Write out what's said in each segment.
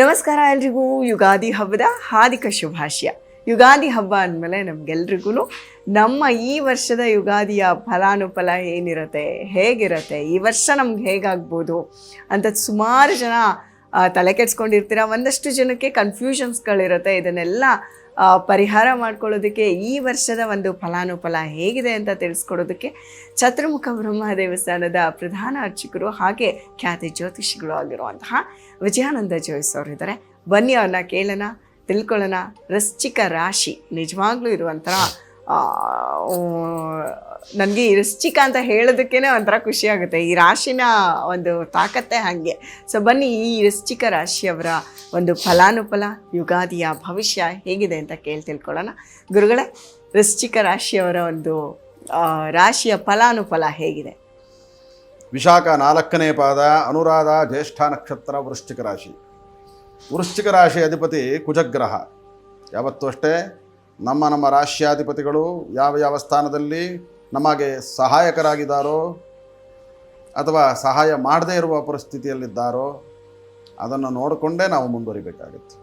ನಮಸ್ಕಾರ ಎಲ್ರಿಗೂ. ಯುಗಾದಿ ಹಬ್ಬದ ಹಾರ್ದಿಕ ಶುಭಾಶಯ. ಯುಗಾದಿ ಹಬ್ಬ ಅಂದಮೇಲೆ ನಮಗೆಲ್ರಿಗೂ ನಮ್ಮ ಈ ವರ್ಷದ ಯುಗಾದಿಯ ಫಲಾನುಫಲ ಏನಿರುತ್ತೆ, ಹೇಗಿರುತ್ತೆ, ಈ ವರ್ಷ ನಮ್ಗೆ ಹೇಗಾಗ್ಬೋದು ಅಂತ ಸುಮಾರು ಜನ ತಲೆ ಕೆಡ್ಸ್ಕೊಂಡಿರ್ತೀರ? ಒಂದಷ್ಟು ಜನಕ್ಕೆ ಕನ್ಫ್ಯೂಷನ್ಸ್ಗಳಿರುತ್ತೆ ಇದನ್ನೆಲ್ಲ ಪರಿಹಾರ ಮಾಡ್ಕೊಳ್ಳೋದಕ್ಕೆ ಈ ವರ್ಷದ ಒಂದು ಫಲಾನುಫಲ ಹೇಗಿದೆ ಅಂತ ತಿಳಿಸ್ಕೊಡೋದಕ್ಕೆ ಚತುರ್ಮುಖ ಬ್ರಹ್ಮ ದೇವಸ್ಥಾನದ ಪ್ರಧಾನ ಅರ್ಚಕರು ಹಾಗೆ ಖ್ಯಾತಿ ಜ್ಯೋತಿಷಿಗಳು ಆಗಿರುವಂತಹ ವಿಜಯಾನಂದ ಜೋಯಿಸ್ ಅವರಿದ್ದಾರೆ. ಬನ್ನಿ ಅವ್ರನ್ನ ಕೇಳೋಣ, ತಿಳ್ಕೊಳ್ಳೋಣ. ವೃಶ್ಚಿಕ ರಾಶಿ ನಿಜವಾಗ್ಲೂ ಇರುವಂತಹ ನನಗೆ ವೃಶ್ಚಿಕ ಅಂತ ಹೇಳೋದಕ್ಕೇನೆ ಒಂಥರ ಖುಷಿ ಆಗುತ್ತೆ. ಈ ರಾಶಿನ ಒಂದು ತಾಕತ್ತೆ ಹಾಗೆ. ಸೊ ಬನ್ನಿ ಈ ವೃಶ್ಚಿಕ ರಾಶಿಯವರ ಒಂದು ಫಲಾನುಫಲ, ಯುಗಾದಿಯ ಭವಿಷ್ಯ ಹೇಗಿದೆ ಅಂತ ಕೇಳಿ ತಿಳ್ಕೊಳ್ಳೋಣ. ಗುರುಗಳೇ ವೃಶ್ಚಿಕ ರಾಶಿಯವರ ಒಂದು ರಾಶಿಯ ಫಲಾನುಫಲ ಹೇಗಿದೆ? ವಿಶಾಖ ನಾಲ್ಕನೇ ಪಾದ, ಅನುರಾಧ, ಜ್ಯೇಷ್ಠ ನಕ್ಷತ್ರ, ವೃಶ್ಚಿಕ ರಾಶಿ. ವೃಶ್ಚಿಕ ರಾಶಿ ಅಧಿಪತಿ ಕುಜಗ್ರಹ. ಯಾವತ್ತೂ ಅಷ್ಟೇ, ನಮ್ಮ ನಮ್ಮ ರಾಶ್ಯಾಧಿಪತಿಗಳು ಯಾವ ಯಾವ ಸ್ಥಾನದಲ್ಲಿ ನಮಗೆ ಸಹಾಯಕರಾಗಿದ್ದಾರೋ ಅಥವಾ ಸಹಾಯ ಮಾಡದೇ ಇರುವ ಪರಿಸ್ಥಿತಿಯಲ್ಲಿದ್ದಾರೋ ಅದನ್ನು ನೋಡಿಕೊಂಡೇ ನಾವು ಮುಂದುವರಿಬೇಕಾಗುತ್ತೆ.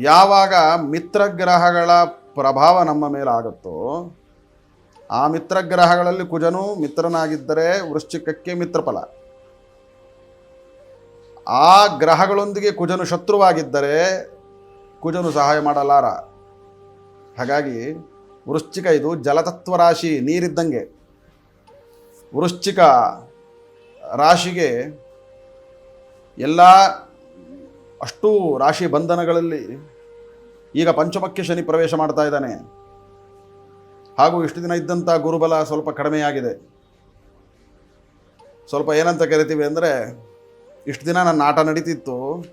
ಯಾವಾಗ ಮಿತ್ರಗ್ರಹಗಳ ಪ್ರಭಾವ ನಮ್ಮ ಮೇಲೆ ಆಗುತ್ತೋ ಆ ಮಿತ್ರಗ್ರಹಗಳಲ್ಲಿ ಕುಜನು ಮಿತ್ರನಾಗಿದ್ದರೆ ವೃಶ್ಚಿಕಕ್ಕೆ ಮಿತ್ರಫಲ. ಆ ಗ್ರಹಗಳೊಂದಿಗೆ ಕುಜನು ಶತ್ರುವಾಗಿದ್ದರೆ ಕುಜನು ಸಹಾಯ ಮಾಡಲಾರ. ಹಾಗಾಗಿ ವೃಶ್ಚಿಕ ಇದು ಜಲತತ್ವ ರಾಶಿ, ನೀರಿದ್ದಂಗೆ. ವೃಶ್ಚಿಕ ರಾಶಿಗೆ ಎಲ್ಲ ಅಷ್ಟು ರಾಶಿ ಬಂಧನಗಳಲ್ಲಿ ಈಗ ಪಂಚಮಕ್ಕೆ ಶನಿ ಪ್ರವೇಶ ಮಾಡ್ತಾ ಇದ್ದಾನೆ. ಹಾಗೂ ಇಷ್ಟು ದಿನ ಇದ್ದಂಥ ಗುರುಬಲ ಸ್ವಲ್ಪ ಕಡಿಮೆಯಾಗಿದೆ. ಸ್ವಲ್ಪ ಏನಂತ ಕರಿತೀವಿ ಅಂದರೆ ಇಷ್ಟು ದಿನ ನನ್ನ ಆಟ ನಡೀತಿತ್ತು.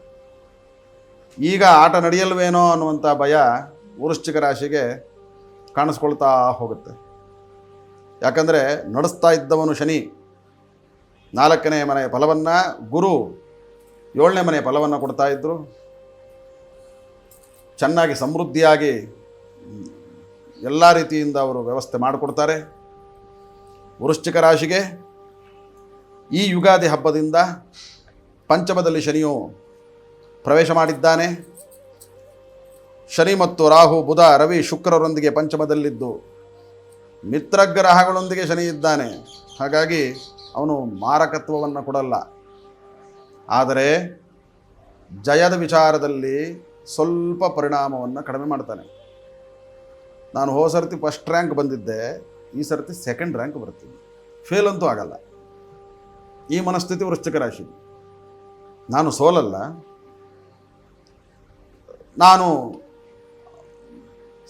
ಈಗ ಆಟ ನಡೆಯಲ್ವೇನೋ ಅನ್ನುವಂಥ ಭಯ ವೃಶ್ಚಿಕ ರಾಶಿಗೆ ಕಾಣಿಸ್ಕೊಳ್ತಾ ಹೋಗುತ್ತೆ. ಯಾಕಂದರೆ ನಡೆಸ್ತಾ ಇದ್ದವನು ಶನಿ. ನಾಲ್ಕನೇ ಮನೆಯ ಫಲವನ್ನು ಗುರು ಏಳನೇ ಮನೆಯ ಫಲವನ್ನು ಕೊಡ್ತಾ ಇದ್ದರು ಚೆನ್ನಾಗಿ ಸಮೃದ್ಧಿಯಾಗಿ ಎಲ್ಲ ರೀತಿಯಿಂದ ಅವರು ವ್ಯವಸ್ಥೆ ಮಾಡಿಕೊಡ್ತಾರೆ. ವೃಶ್ಚಿಕ ರಾಶಿಗೆ ಈ ಯುಗಾದಿ ಹಬ್ಬದಿಂದ ಪಂಚಮದಲ್ಲಿ ಶನಿಯು ಪ್ರವೇಶ ಮಾಡಿದ್ದಾನೆ. ಶನಿ ಮತ್ತು ರಾಹು, ಬುಧ, ರವಿ ಶುಕ್ರರೊಂದಿಗೆ ಪಂಚಮದಲ್ಲಿದ್ದು ಮಿತ್ರಗ್ರಹಗಳೊಂದಿಗೆ ಶನಿ ಇದ್ದಾನೆ. ಹಾಗಾಗಿ ಅವನು ಮಾರಕತ್ವವನ್ನು ಕೊಡಲ್ಲ. ಆದರೆ ಜಯದ ವಿಚಾರದಲ್ಲಿ ಸ್ವಲ್ಪ ಪರಿಣಾಮವನ್ನು ಕಡಿಮೆ ಮಾಡ್ತಾನೆ. ನಾನು ಹೋದ ಸರ್ತಿ ಫಸ್ಟ್ ರ್ಯಾಂಕ್ ಬಂದಿದ್ದೆ, ಈ ಸರ್ತಿ ಸೆಕೆಂಡ್ ರ್ಯಾಂಕ್ ಬರ್ತೀನಿ ಫೇಲ್ ಅಂತೂ ಆಗಲ್ಲ. ಈ ಮನಸ್ಥಿತಿ ವೃಶ್ಚಿಕ ರಾಶಿ. ನಾನು ಸೋಲಲ್ಲ. ನಾನು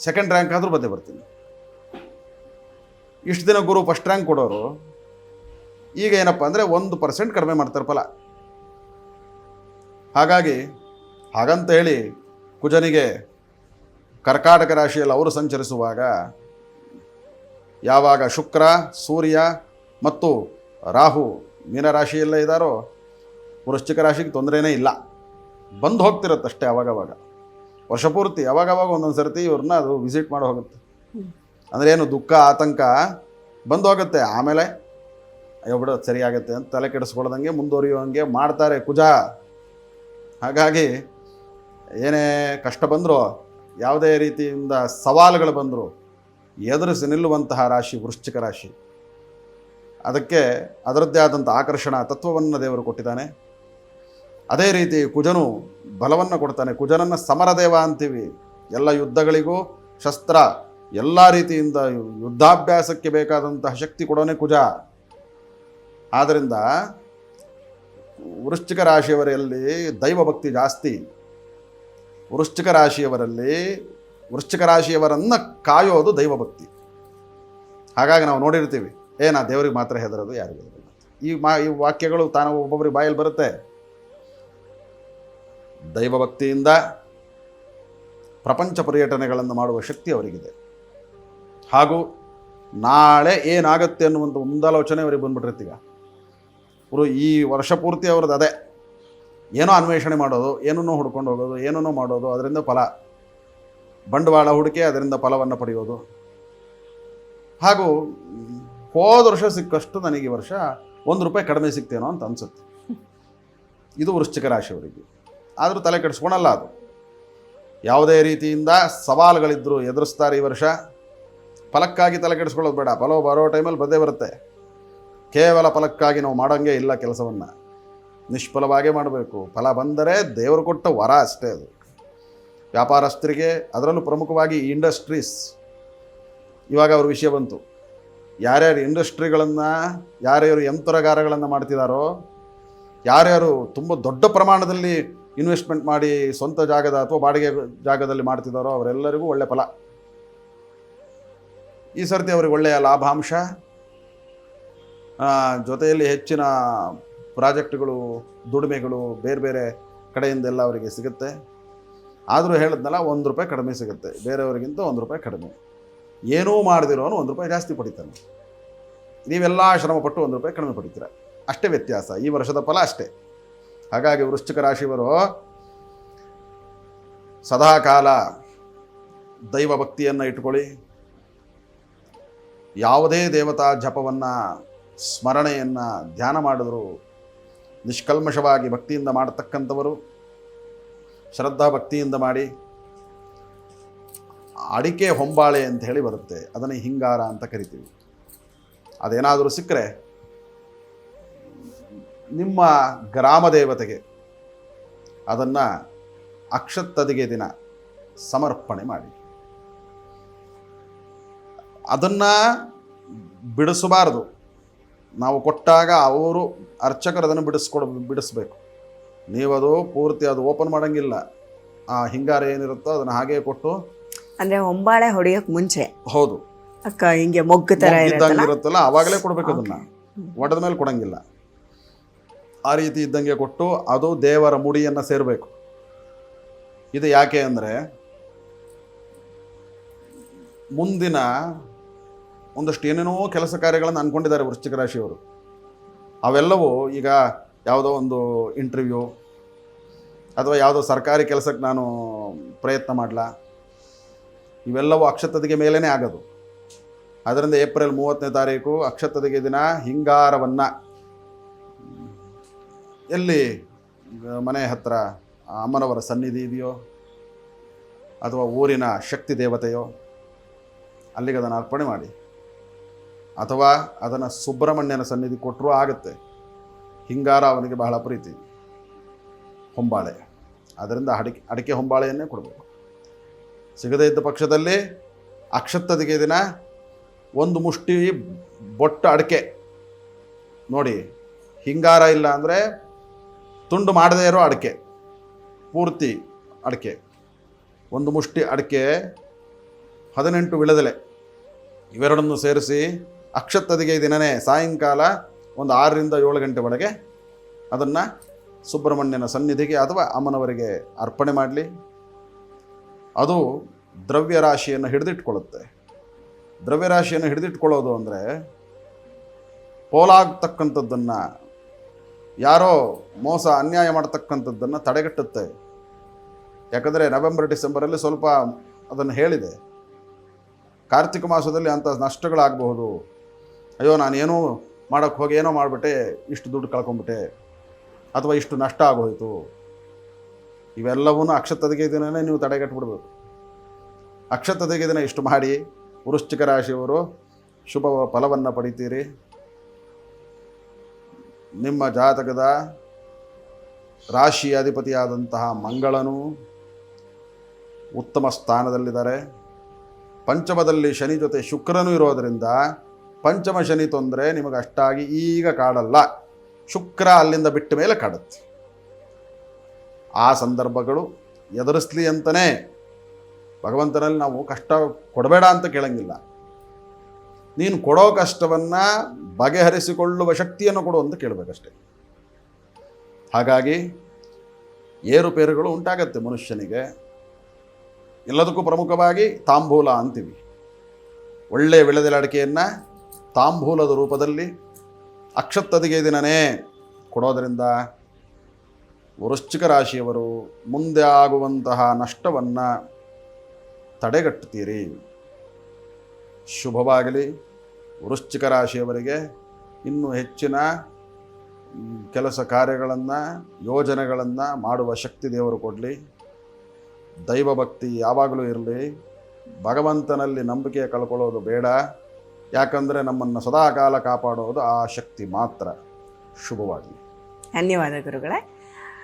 ಸೆಕೆಂಡ್ ರ್ಯಾಂಕ್ ಆದರೂ ಬಂದೇ ಬರ್ತೀನಿ. ಇಷ್ಟು ದಿನ ಗುರು ಫಸ್ಟ್ ರ್ಯಾಂಕ್ ಕೊಡೋರು, ಈಗ ಏನಪ್ಪ ಅಂದರೆ ಒಂದು ಪರ್ಸೆಂಟ್ ಕಡಿಮೆ ಮಾಡ್ತಾರೆ ಫಲ ಹಾಗಾಗಿ, ಹಾಗಂತ ಹೇಳಿ ಕುಜನಿಗೆ ಕರ್ಕಾಟಕ ರಾಶಿಯಲ್ಲಿ ಅವರು ಸಂಚರಿಸುವಾಗ ಯಾವಾಗ ಶುಕ್ರ, ಸೂರ್ಯ ಮತ್ತು ರಾಹು ಮೀನರಾಶಿಯಲ್ಲೇ ಇದ್ದಾರೋ ವೃಶ್ಚಿಕ ರಾಶಿಗೆ ತೊಂದರೆನೇ ಇಲ್ಲ. ಬಂದು ಹೋಗ್ತಿರತ್ತಷ್ಟೇ ಅವಾಗವಾಗ. ವರ್ಷಪೂರ್ತಿ ಅವಾಗವಾಗ ಒಂದೊಂದು ಸರ್ತಿ ಇವ್ರನ್ನ ಅದು ವಿಸಿಟ್ ಮಾಡಿ ಹೋಗುತ್ತೆ. ಅಂದರೆ ಏನು ದುಃಖ ಆತಂಕ ಬಂದು ಹೋಗುತ್ತೆ. ಆಮೇಲೆ ಅಯ್ಯೋ ಬಿಡೋ ಸರಿಯಾಗುತ್ತೆ ಅಂತ ತಲೆ ಕೆಡಿಸ್ಕೊಳ್ದಂಗೆ ಮುಂದುವರಿಯುವಂಗೆ ಮಾಡ್ತಾರೆ ಕುಜ. ಹಾಗಾಗಿ ಏನೇ ಕಷ್ಟ ಬಂದರೂ ಯಾವುದೇ ರೀತಿಯಿಂದ ಸವಾಲುಗಳು ಬಂದರೂ ಎದುರಿಸಿ ನಿಲ್ಲುವಂತಹ ರಾಶಿ ವೃಶ್ಚಿಕ ರಾಶಿ. ಅದಕ್ಕೆ ಅದರದ್ದೇ ಆದಂಥ ಆಕರ್ಷಣ ತತ್ವವನ್ನು ದೇವರು ಕೊಟ್ಟಿದ್ದಾನೆ. ಅದೇ ರೀತಿ ಕುಜನು ಬಲವನ್ನು ಕೊಡ್ತಾನೆ. ಕುಜನನ್ನು ಸಮರದೇವ ಅಂತೀವಿ. ಎಲ್ಲ ಯುದ್ಧಗಳಿಗೂ ಶಸ್ತ್ರ, ಎಲ್ಲ ರೀತಿಯಿಂದ ಯುದ್ಧಾಭ್ಯಾಸಕ್ಕೆ ಬೇಕಾದಂತಹ ಶಕ್ತಿ ಕೊಡೋನೆ ಕುಜ. ಆದ್ದರಿಂದ ವೃಶ್ಚಿಕ ರಾಶಿಯವರಲ್ಲಿ ದೈವಭಕ್ತಿ ಜಾಸ್ತಿ. ವೃಶ್ಚಿಕ ರಾಶಿಯವರಲ್ಲಿ ವೃಶ್ಚಿಕ ರಾಶಿಯವರನ್ನು ಕಾಯೋದು ದೈವಭಕ್ತಿ. ಹಾಗಾಗಿ ನಾವು ನೋಡಿರ್ತೀವಿ. ಏ, ನಾ ದೇವರಿಗೆ ಮಾತ್ರ ಹೆದರೋದು, ಯಾರಿಗೂ ಈ ಮಾ, ಈ ವಾಕ್ಯಗಳು ತಾನು ಒಬ್ಬೊಬ್ಬರಿಗೆ ಬಾಯಲ್ಲಿ ಬರುತ್ತೆ. ದೈವಭಕ್ತಿಯಿಂದ ಪ್ರಪಂಚ ಪರ್ಯಟನೆಗಳನ್ನು ಮಾಡುವ ಶಕ್ತಿ ಅವರಿಗಿದೆ. ಹಾಗೂ ನಾಳೆ ಏನಾಗುತ್ತೆ ಅನ್ನುವಂಥ ಮುಂದಾಲೋಚನೆ ಅವರಿಗೆ ಬಂದ್ಬಿಟ್ಟಿರ್ತೀಗ. ಅವರು ಈ ವರ್ಷ ಪೂರ್ತಿ ಅವ್ರದ್ದು ಅದೇ. ಏನೋ ಅನ್ವೇಷಣೆ ಮಾಡೋದು, ಏನನ್ನೋ ಹುಡ್ಕೊಂಡು ಹೋಗೋದು, ಏನನ್ನೋ ಮಾಡೋದು, ಅದರಿಂದ ಫಲ. ಬಂಡವಾಳ ಹೂಡಿಕೆ, ಅದರಿಂದ ಫಲವನ್ನು ಪಡೆಯೋದು. ಹಾಗೂ ಹೋದ ವರ್ಷ ಸಿಕ್ಕಷ್ಟು ನನಗೆ ಈ ವರ್ಷ ಒಂದು ರೂಪಾಯಿ ಕಡಿಮೆ ಸಿಗ್ತೇನೋ ಅಂತ ಅನಿಸುತ್ತೆ. ಇದು ವೃಶ್ಚಿಕ ರಾಶಿಯವರಿಗೆ. ಆದರೂ ತಲೆ ಕೆಡಿಸ್ಕೊಳಲ್ಲ ಅದು. ಯಾವುದೇ ರೀತಿಯಿಂದ ಸವಾಲುಗಳಿದ್ದರೂ ಎದುರಿಸ್ತಾರೆ ಈ ವರ್ಷ. ಫಲಕ್ಕಾಗಿ ತಲೆ ಕೆಡಿಸ್ಕೊಳ್ಳೋದು ಬೇಡ. ಫಲವು ಬರೋ ಟೈಮಲ್ಲಿ ಬಂದೇ ಬರುತ್ತೆ. ಕೇವಲ ಫಲಕ್ಕಾಗಿ ನಾವು ಮಾಡೋಂಗೆ ಇಲ್ಲ ಕೆಲಸವನ್ನು. ನಿಷ್ಫಲವಾಗೇ ಮಾಡಬೇಕು. ಫಲ ಬಂದರೆ ದೇವರು ಕೊಟ್ಟ ವರ ಅಷ್ಟೇ ಅದು. ವ್ಯಾಪಾರಸ್ಥರಿಗೆ ಅದರಲ್ಲೂ ಪ್ರಮುಖವಾಗಿ ಇಂಡಸ್ಟ್ರೀಸ್. ಇವಾಗ ಅವ್ರ ವಿಷಯ ಬಂತು. ಯಾರ್ಯಾರು ಇಂಡಸ್ಟ್ರಿಗಳನ್ನು, ಯಾರ್ಯಾರು ಯಂತ್ರಗಾರಗಳನ್ನು ಮಾಡ್ತಿದ್ದಾರೋ ಯಾರ್ಯಾರು ತುಂಬ ದೊಡ್ಡ ಪ್ರಮಾಣದಲ್ಲಿ ಇನ್ವೆಸ್ಟ್ಮೆಂಟ್ ಮಾಡಿ ಸ್ವಂತ ಜಾಗದ ಅಥವಾ ಬಾಡಿಗೆ ಜಾಗದಲ್ಲಿ ಮಾಡ್ತಿದ್ದಾರೋ ಅವರೆಲ್ಲರಿಗೂ ಒಳ್ಳೆಯ ಫಲ. ಈ ಸರ್ತಿ ಅವರಿಗೆ ಒಳ್ಳೆಯ ಲಾಭಾಂಶ. ಜೊತೆಯಲ್ಲಿ ಹೆಚ್ಚಿನ ಪ್ರಾಜೆಕ್ಟ್ಗಳು, ದುಡಿಮೆಗಳು ಬೇರೆ ಬೇರೆ ಕಡೆಯಿಂದೆಲ್ಲ ಅವರಿಗೆ ಸಿಗುತ್ತೆ. ಆದರೂ ಹೇಳಿದ್ನಲ್ಲ, ಒಂದು ರೂಪಾಯಿ ಕಡಿಮೆ ಸಿಗುತ್ತೆ. ಬೇರೆಯವರಿಗಿಂತ ಒಂದು ರೂಪಾಯಿ ಕಡಿಮೆ. ಏನೂ ಮಾಡದಿರೋನು ಒಂದು ರೂಪಾಯಿ ಜಾಸ್ತಿ ಪಡಿತಾನೆ. ನೀವೆಲ್ಲ ಶ್ರಮಪಟ್ಟು ಒಂದು ರೂಪಾಯಿ ಕಡಿಮೆ ಪಡಿತೀರ. ಅಷ್ಟೇ ವ್ಯತ್ಯಾಸ. ಈ ವರ್ಷದ ಫಲ ಅಷ್ಟೇ. ಹಾಗಾಗಿ ವೃಶ್ಚಿಕ ರಾಶಿಯವರು ಸದಾಕಾಲ ದೈವ ಭಕ್ತಿಯನ್ನು ಇಟ್ಕೊಳ್ಳಿ ಯಾವುದೇ ದೇವತಾ ಜಪವನ್ನು, ಸ್ಮರಣೆಯನ್ನು ಧ್ಯಾನ ಮಾಡಿದ್ರು ನಿಷ್ಕಲ್ಮಷವಾಗಿ ಭಕ್ತಿಯಿಂದ ಮಾಡತಕ್ಕಂಥವರು ಶ್ರದ್ಧಾ ಭಕ್ತಿಯಿಂದ ಮಾಡಿ ಅಡಿಕೆ ಹೊಂಬಾಳೆ ಅಂತ ಹೇಳಿ ಬರುತ್ತೆ. ಅದನ್ನು ಹಿಂಗಾರ ಅಂತ ಕರಿತೀವಿ. ಅದೇನಾದರೂ ಸಿಕ್ಕರೆ ನಿಮ್ಮ ಗ್ರಾಮ ದೇವತೆಗೆ ಅದನ್ನು ಅಕ್ಷತ್ತದಿಗೆ ದಿನ ಸಮರ್ಪಣೆ ಮಾಡಿ. ಅದನ್ನು ಬಿಡಿಸಬಾರ್ದು. ನಾವು ಕೊಟ್ಟಾಗ ಅವರು ಅರ್ಚಕರು ಅದನ್ನು ಬಿಡಿಸ್ಕೊಡ್ ಬಿಡಿಸ್ಬೇಕು. ನೀವದು ಪೂರ್ತಿ ಅದು ಓಪನ್ ಮಾಡೋಂಗಿಲ್ಲ. ಆ ಹಿಂಗಾರ ಏನಿರುತ್ತೋ ಅದನ್ನು ಹಾಗೆ ಕೊಟ್ಟು ಅಂದರೆ ಹೊಂಬಾಳೆ ಹೊಡೆಯೋಕ್ಕೆ ಮುಂಚೆ. ಹೌದು. ಅಕ್ಕ ಹಿಂಗೆ ಮೊಗ್ಗು ತರ ಇದ್ದಂಗೆ ಇರುತ್ತಲ್ಲ? ಆವಾಗಲೇ ಅವಾಗಲೇ ಕೊಡಬೇಕು ಅದನ್ನ. ಒಡೆದ ಮೇಲೆ ಕೊಡಂಗಿಲ್ಲ. ಆ ರೀತಿ ಇದ್ದಂಗೆ ಕೊಟ್ಟು ಅದು ದೇವರ ಮುಡಿಯನ್ನು ಸೇರಬೇಕು. ಇದು ಯಾಕೆ ಅಂದರೆ ಮುಂದಿನ ಒಂದಷ್ಟು ಏನೇನೋ ಕೆಲಸ ಕಾರ್ಯಗಳನ್ನು ಅಂದ್ಕೊಂಡಿದ್ದಾರೆ ವೃಶ್ಚಿಕ ರಾಶಿಯವರು. ಅವೆಲ್ಲವೂ ಈಗ ಯಾವುದೋ ಒಂದು ಇಂಟರ್ವ್ಯೂ ಅಥವಾ ಯಾವುದೋ ಸರ್ಕಾರಿ ಕೆಲಸಕ್ಕೆ ನಾನು ಪ್ರಯತ್ನ ಮಾಡಲ? ಇವೆಲ್ಲವೂ ಅಕ್ಷತದಿಗೆ ಮೇಲೇ ಆಗೋದು. ಅದರಿಂದ ಏಪ್ರಿಲ್ ಮೂವತ್ತನೇ ತಾರೀಕು ಅಕ್ಷತದಿಗೆ ದಿನ ಹಿಂಗಾರವನ್ನು. ಎಲ್ಲಿ ಮನೆ ಹತ್ರ ಅಮ್ಮನವರ ಸನ್ನಿಧಿ ಇದೆಯೋ, ಅಥವಾ ಊರಿನ ಶಕ್ತಿ ದೇವತೆಯೋ, ಅಲ್ಲಿಗೆ ಅದನ್ನು ಅರ್ಪಣೆ ಮಾಡಿ. ಅಥವಾ ಅದನ್ನು ಸುಬ್ರಹ್ಮಣ್ಯನ ಸನ್ನಿಧಿ ಕೊಟ್ಟರೂ ಆಗುತ್ತೆ. ಹಿಂಗಾರ ಅವನಿಗೆ ಬಹಳ ಪ್ರೀತಿ. ಹೊಂಬಾಳೆ. ಅದರಿಂದ ಅಡಿಕೆ ಅಡಿಕೆ ಹೊಂಬಾಳೆಯನ್ನೇ ಕೊಡಬೇಕು. ಸಿಗದೇ ಇದ್ದ ಪಕ್ಷದಲ್ಲಿ ಅಕ್ಷತದಿಗೆ ದಿನ ಒಂದು ಮುಷ್ಟಿ, ಬೊಟ್ಟ ಅಡಿಕೆ ನೋಡಿ. ಹಿಂಗಾರ ಇಲ್ಲ ಅಂದರೆ ತುಂಡು ಮಾಡದೇ ಇರೋ ಅಡಿಕೆ, ಪೂರ್ತಿ ಅಡಿಕೆ, ಒಂದು ಮುಷ್ಟಿ ಅಡಿಕೆ, ಹದಿನೆಂಟು ವಿಳದೆಲೆ, ಇವೆರಡನ್ನು ಸೇರಿಸಿ ಅಕ್ಷತದಿಗೆ ದಿನನೇ ಸಾಯಂಕಾಲ ಒಂದು ಆರರಿಂದ ಏಳು ಗಂಟೆ ಒಳಗೆ ಅದನ್ನು ಸುಬ್ರಹ್ಮಣ್ಯನ ಸನ್ನಿಧಿಗೆ ಅಥವಾ ಅಮ್ಮನವರಿಗೆ ಅರ್ಪಣೆ ಮಾಡಲಿ. ಅದು ದ್ರವ್ಯ ರಾಶಿಯನ್ನು ಹಿಡಿದಿಟ್ಕೊಳ್ಳುತ್ತೆ. ದ್ರವ್ಯ ರಾಶಿಯನ್ನು ಹಿಡಿದಿಟ್ಕೊಳ್ಳೋದು ಅಂದರೆ ಪೋಲಾಗ್ತಕ್ಕಂಥದ್ದನ್ನು ಯಾರೋ ಮೋಸ, ಅನ್ಯಾಯ ಮಾಡ್ತಕ್ಕಂಥದ್ದನ್ನು ತಡೆಗಟ್ಟುತ್ತೆ. ಯಾಕಂದರೆ ನವೆಂಬರ್, ಡಿಸೆಂಬರಲ್ಲಿ ಸ್ವಲ್ಪ ಅದನ್ನು ಹೇಳಿದೆ. ಕಾರ್ತಿಕ ಮಾಸದಲ್ಲಿ ಅಂಥ ನಷ್ಟಗಳಾಗಬಹುದು. ಅಯ್ಯೋ ನಾನೇನೋ ಮಾಡೋಕ್ಕೆ ಹೋಗಿ ಏನೋ ಮಾಡಿಬಿಟ್ಟೆ, ಇಷ್ಟು ದುಡ್ಡು ಕಳ್ಕೊಂಬಿಟ್ಟೆ, ಅಥವಾ ಇಷ್ಟು ನಷ್ಟ ಆಗೋಯಿತು. ಇವೆಲ್ಲವೂ ಅಕ್ಷತದಿಗೆ ದಿನನೇ ನೀವು ತಡೆಗಟ್ಬಿಡ್ಬೇಕು. ಅಕ್ಷತದಿಗೆ ದಿನ ಇಷ್ಟು ಮಾಡಿ, ವೃಶ್ಚಿಕ ರಾಶಿಯವರು ಶುಭ ಫಲವನ್ನು ಪಡಿತೀರಿ. ನಿಮ್ಮ ಜಾತಕದ ರಾಶಿ ಅಧಿಪತಿಯಾದಂತಹ ಮಂಗಳನು ಉತ್ತಮ ಸ್ಥಾನದಲ್ಲಿದ್ದಾರೆ. ಪಂಚಮದಲ್ಲಿ ಶನಿ ಜೊತೆ ಶುಕ್ರನು ಇರೋದರಿಂದ ಪಂಚಮ ಶನಿ ತೊಂದರೆ ನಿಮಗೆ ಅಷ್ಟಾಗಿ ಈಗ ಕಾಡಲ್ಲ. ಶುಕ್ರ ಅಲ್ಲಿಂದ ಬಿಟ್ಟ ಮೇಲೆ ಕಾಡುತ್ತೆ. ಆ ಸಂದರ್ಭಗಳು ಎದುರಿಸ್ಲಿ ಅಂತಲೇ ಭಗವಂತನಲ್ಲಿ ನಾವು ಕಷ್ಟ ಕೊಡಬೇಡ ಅಂತ ಕೇಳಂಗಿಲ್ಲ. ನೀನು ಕೊಡೋ ಕಷ್ಟವನ್ನು ಬಗೆಹರಿಸಿಕೊಳ್ಳುವ ಶಕ್ತಿಯನ್ನು ಕೊಡು ಅಂತ ಕೇಳಬೇಕಷ್ಟೆ. ಹಾಗಾಗಿ ಏರುಪೇರುಗಳು ಉಂಟಾಗತ್ತೆ ಮನುಷ್ಯನಿಗೆ. ಎಲ್ಲದಕ್ಕೂ ಪ್ರಮುಖವಾಗಿ ತಾಂಬೂಲ ಅಂತೀವಿ. ಒಳ್ಳೆಯ ವಿಳೆದೆಲಡಿಕೆಯನ್ನು ತಾಂಬೂಲದ ರೂಪದಲ್ಲಿ ಅಕ್ಷತ್ತದಿಗೆ ದಿನನೇ ಕೊಡೋದರಿಂದ ವೃಶ್ಚಿಕ ರಾಶಿಯವರು ಮುಂದೆ ಆಗುವಂತಹ ನಷ್ಟವನ್ನು ತಡೆಗಟ್ಟುತ್ತೀರಿ. ಶುಭವಾಗಲಿ. ವೃಶ್ಚಿಕ ರಾಶಿಯವರಿಗೆ ಇನ್ನೂ ಹೆಚ್ಚಿನ ಕೆಲಸ ಕಾರ್ಯಗಳನ್ನು, ಯೋಜನೆಗಳನ್ನು ಮಾಡುವ ಶಕ್ತಿ ದೇವರು ಕೊಡಲಿ. ದೈವ ಭಕ್ತಿ ಯಾವಾಗಲೂ ಇರಲಿ. ಭಗವಂತನಲ್ಲಿ ನಂಬಿಕೆ ಕಳ್ಕೊಳ್ಳೋದು ಬೇಡ. ಯಾಕಂದರೆ ನಮ್ಮನ್ನು ಸದಾಕಾಲ ಕಾಪಾಡೋದು ಆ ಶಕ್ತಿ ಮಾತ್ರ. ಶುಭವಾಗಲಿ. ಧನ್ಯವಾದ ಗುರುಗಳೇ.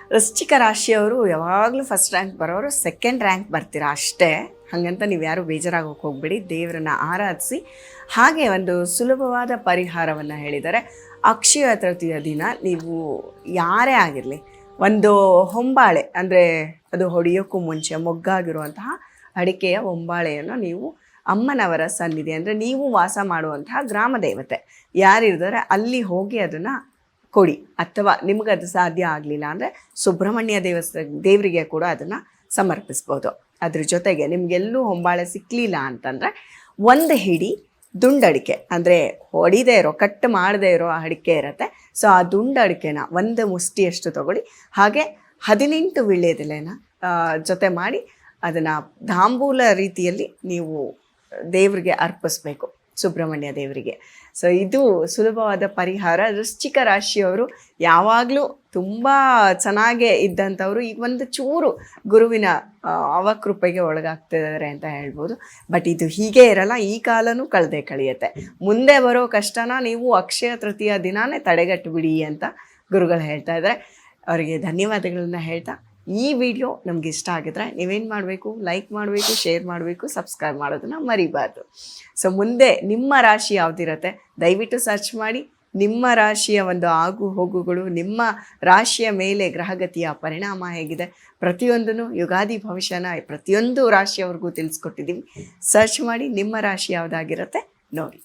ವೃಶ್ಚಿಕ ರಾಶಿಯವರು ಯಾವಾಗಲೂ ಫಸ್ಟ್ ರ್ಯಾಂಕ್ ಬರೋರು ಸೆಕೆಂಡ್ ರ್ಯಾಂಕ್ ಬರ್ತೀರಾ ಅಷ್ಟೇ. ಹಾಗಂತ ನೀವು ಯಾರು ಬೇಜಾರಾಗೋಕೆ ಹೋಗ್ಬೇಡಿ, ದೇವರನ್ನ ಆರಾಧಿಸಿ ಹಾಗೆ ಒಂದು ಸುಲಭವಾದ ಪರಿಹಾರವನ್ನು ಹೇಳಿದ್ದಾರೆ. ಅಕ್ಷಯ ತೃತೀಯ ದಿನ ನೀವು ಯಾರೇ ಆಗಿರಲಿ, ಒಂದು ಹೊಂಬಾಳೆ ಅಂದರೆ ಅದು ಹೊಡೆಯೋಕ್ಕೂ ಮುಂಚೆ ಮೊಗ್ಗಾಗಿರುವಂತಹ ಅಡಿಕೆಯ ಹೊಂಬಾಳೆಯನ್ನು ನೀವು ಅಮ್ಮನವರ ಸನ್ನಿಧಿ ಅಂದರೆ ನೀವು ವಾಸ ಮಾಡುವಂತಹ ಗ್ರಾಮ ದೇವತೆ. ಯಾರಿರ್ತಾರೆ ಅಲ್ಲಿ ಹೋಗಿ ಅದನ್ನು ಕೊಡಿ. ಅಥವಾ ನಿಮಗದು ಸಾಧ್ಯ ಆಗಲಿಲ್ಲ ಅಂದರೆ ಸುಬ್ರಹ್ಮಣ್ಯ ದೇವಸ್ಥಾನ ದೇವರಿಗೆ ಕೂಡ ಅದನ್ನು ಸಮರ್ಪಿಸ್ಬೋದು. ಅದ್ರ ಜೊತೆಗೆ ನಿಮಗೆಲ್ಲೂ ಹೊಂಬಾಳೆ ಸಿಕ್ಕಲಿಲ್ಲ ಅಂತಂದರೆ ಒಂದು ಹಿಡಿ ದುಂಡಡಿಕೆ ಅಂದರೆ ಹೊಡಿದೇ ಇರೋ, ಕಟ್ ಮಾಡದೇ ಇರೋ ಅಡಿಕೆ ಇರುತ್ತೆ. ಸೊ ಆ ದುಂಡಡಿಕೆನ ಒಂದು ಮುಷ್ಟಿಯಷ್ಟು ತಗೊಳ್ಳಿ. ಹಾಗೆ ಹದಿನೆಂಟು ವೀಳ್ಯದೆಲೆನ ಜೊತೆ ಮಾಡಿ ಅದನ್ನು ದಾಂಬೂಲ ರೀತಿಯಲ್ಲಿ ನೀವು ದೇವರಿಗೆ ಅರ್ಪಿಸ್ಬೇಕು, ಸುಬ್ರಹ್ಮಣ್ಯ ದೇವರಿಗೆ. ಸೊ ಇದು ಸುಲಭವಾದ ಪರಿಹಾರ. ವೃಶ್ಚಿಕ ರಾಶಿಯವರು ಯಾವಾಗಲೂ ತುಂಬ ಚೆನ್ನಾಗೇ ಇದ್ದಂಥವ್ರು. ಈಗ ಒಂದು ಚೂರು ಗುರುವಿನ ಅವಕೃಪೆಗೆ ಒಳಗಾಗ್ತಿದ್ದಾರೆ ಅಂತ ಹೇಳ್ಬೋದು. ಬಟ್ ಇದು ಹೀಗೆ ಇರಲ್ಲ, ಈ ಕಾಲನೂ ಕಳೆದೇ ಕಳೆಯುತ್ತೆ. ಮುಂದೆ ಬರೋ ಕಷ್ಟನ ನೀವು ಅಕ್ಷಯ ತೃತೀಯ ದಿನಾನೇ ತಡೆಗಟ್ಟುಬಿಡಿ ಅಂತ ಗುರುಗಳು ಹೇಳ್ತಾ ಇದ್ದಾರೆ. ಅವರಿಗೆ ಧನ್ಯವಾದಗಳನ್ನ ಹೇಳ್ತಾ ಈ ವಿಡಿಯೋ ನಮ್ಗೆ ಇಷ್ಟ ಆಗಿದ್ರೆ ನೀವೇನು ಮಾಡಬೇಕು? ಲೈಕ್ ಮಾಡಬೇಕು ಶೇರ್ ಮಾಡಬೇಕು ಸಬ್ಸ್ಕ್ರೈಬ್ ಮಾಡೋದನ್ನ ಮರಿಬಾರ್ದು. ಸೊ ಮುಂದೆ ನಿಮ್ಮ ರಾಶಿ ಯಾವ್ದಿರತ್ತೆ? ದಯವಿಟ್ಟು ಸರ್ಚ್ ಮಾಡಿ. ನಿಮ್ಮ ರಾಶಿಯ ಒಂದು ಆಗು ಹೋಗುಗಳು, ನಿಮ್ಮ ರಾಶಿಯ ಮೇಲೆ ಗ್ರಹಗತಿಯ ಪರಿಣಾಮ ಹೇಗಿದೆ? ಪ್ರತಿಯೊಂದನ್ನು ಯುಗಾದಿ ಭವಿಷ್ಯನ, ಪ್ರತಿಯೊಂದು ರಾಶಿಯವರೆಗೂ ತಿಳಿಸ್ಕೊಟ್ಟಿದ್ದೀವಿ ಸರ್ಚ್ ಮಾಡಿ ನಿಮ್ಮ ರಾಶಿ ಯಾವುದಾಗಿರುತ್ತೆ? ನೋಡಿ.